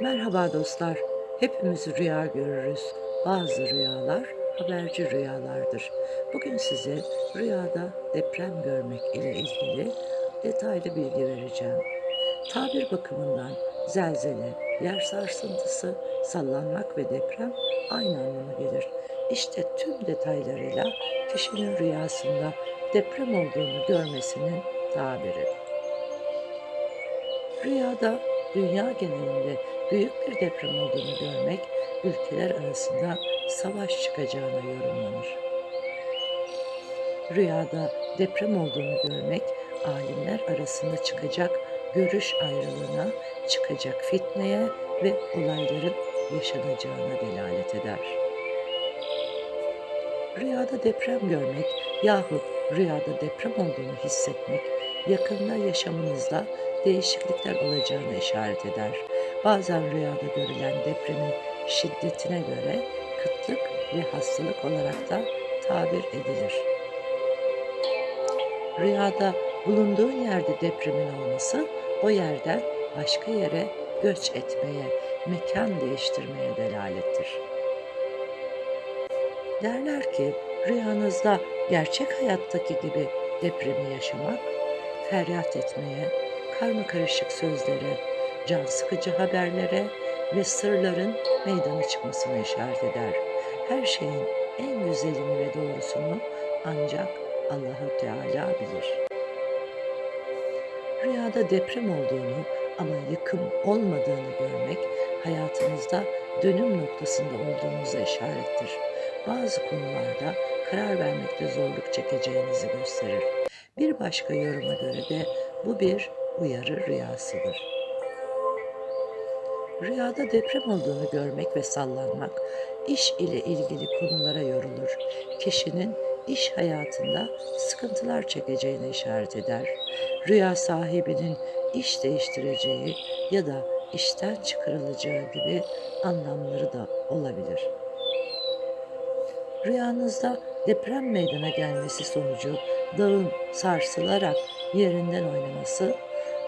Merhaba dostlar. Hepimiz rüya görürüz. Bazı rüyalar haberci rüyalardır. Bugün size rüyada deprem görmek ile ilgili detaylı bilgi vereceğim. Tabir bakımından zelzele, yer sarsıntısı, sallanmak ve deprem aynı anlama gelir. İşte tüm detaylarıyla kişinin rüyasında deprem olduğunu görmesinin tabiri. Rüyada dünya genelinde büyük bir deprem olduğunu görmek, ülkeler arasında savaş çıkacağına yorumlanır. Rüyada deprem olduğunu görmek, alimler arasında çıkacak görüş ayrılığına, çıkacak fitneye ve olayların yaşanacağına delalet eder. Rüyada deprem görmek yahut rüyada deprem olduğunu hissetmek, yakında yaşamınızda değişiklikler olacağını işaret eder. Bazen rüyada görülen depremin şiddetine göre kıtlık ve hastalık olarak da tabir edilir. Rüyada bulunduğun yerde depremin olması o yerden başka yere göç etmeye, mekan değiştirmeye delalettir. Derler ki rüyanızda gerçek hayattaki gibi depremi yaşamak, feryat etmeye, karma karışık sözlere, can sıkıcı haberlere ve sırların meydana çıkmasına işaret eder. Her şeyin en güzelini ve doğrusunu ancak Allahu Teala bilir. Rüyada deprem olduğunu ama yıkım olmadığını görmek hayatınızda dönüm noktasında olduğunuza işarettir. Bazı konularda karar vermekte zorluk çekeceğinizi gösterir. Bir başka yoruma göre de bu bir uyarı rüyasıdır. Rüyada deprem olduğunu görmek ve sallanmak iş ile ilgili konulara yorulur. Kişinin iş hayatında sıkıntılar çekeceğine işaret eder. Rüya sahibinin iş değiştireceği ya da işten çıkarılacağı gibi anlamları da olabilir. Rüyanızda deprem meydana gelmesi sonucu dağın sarsılarak yerinden oynaması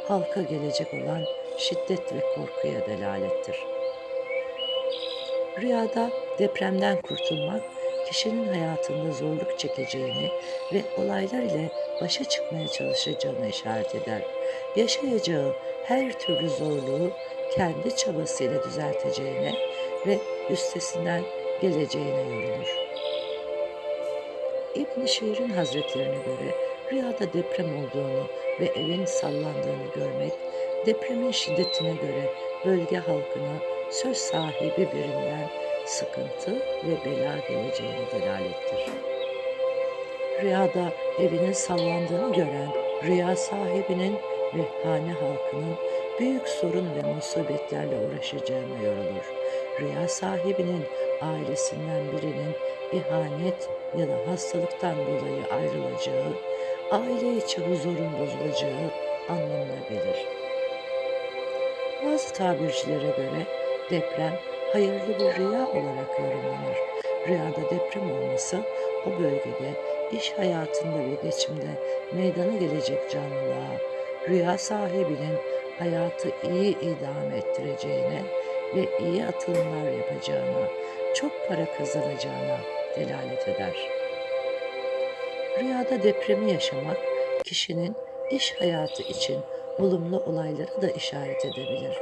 halka gelecek olan şiddet ve korkuya delalettir. Rüyada depremden kurtulmak kişinin hayatında zorluk çekeceğini ve olaylar ile başa çıkmaya çalışacağını işaret eder. Yaşayacağı her türlü zorluğu kendi çabasıyla düzelteceğine ve üstesinden geleceğine yorulur. İbn Şiir'in hazretlerine göre rüyada deprem olduğunu ve evin sallandığını görmek, depremin şiddetine göre bölge halkına söz sahibi birinden sıkıntı ve bela geleceğine delalettir. Rüyada evinin sallandığını gören rüya sahibinin ve hane halkının büyük sorun ve musibetlerle uğraşacağına yorulur. Rüya sahibinin ailesinden birinin ihanet ya da hastalıktan dolayı ayrılacağı, aile içi huzurun bozulacağı anlamına gelir. Bazı tabircilere göre deprem hayırlı bir rüya olarak yorumlanır. Rüyada deprem olması o bölgede iş hayatında ve geçimde meydana gelecek canlılığa, rüya sahibinin hayatı iyi idame ettireceğine ve iyi atılımlar yapacağına, çok para kazanacağına delalet eder. Rüyada depremi yaşamak kişinin iş hayatı için olumlu olaylara da işaret edebilir.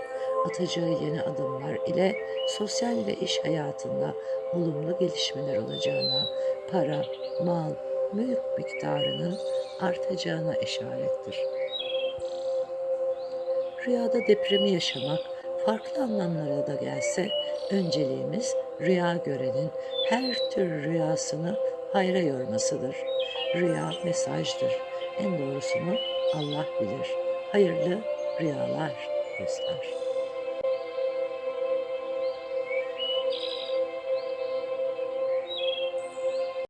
Atacağı yeni adımlar ile sosyal ve iş hayatında olumlu gelişmeler olacağına, para, mal, mülk miktarının artacağına işarettir. Rüyada depremi yaşamak farklı anlamlara da gelse önceliğimiz rüya görenin her tür rüyasını hayra yormasıdır. Rüya mesajdır. En doğrusunu Allah bilir. Hayırlı rüyalar dostlar.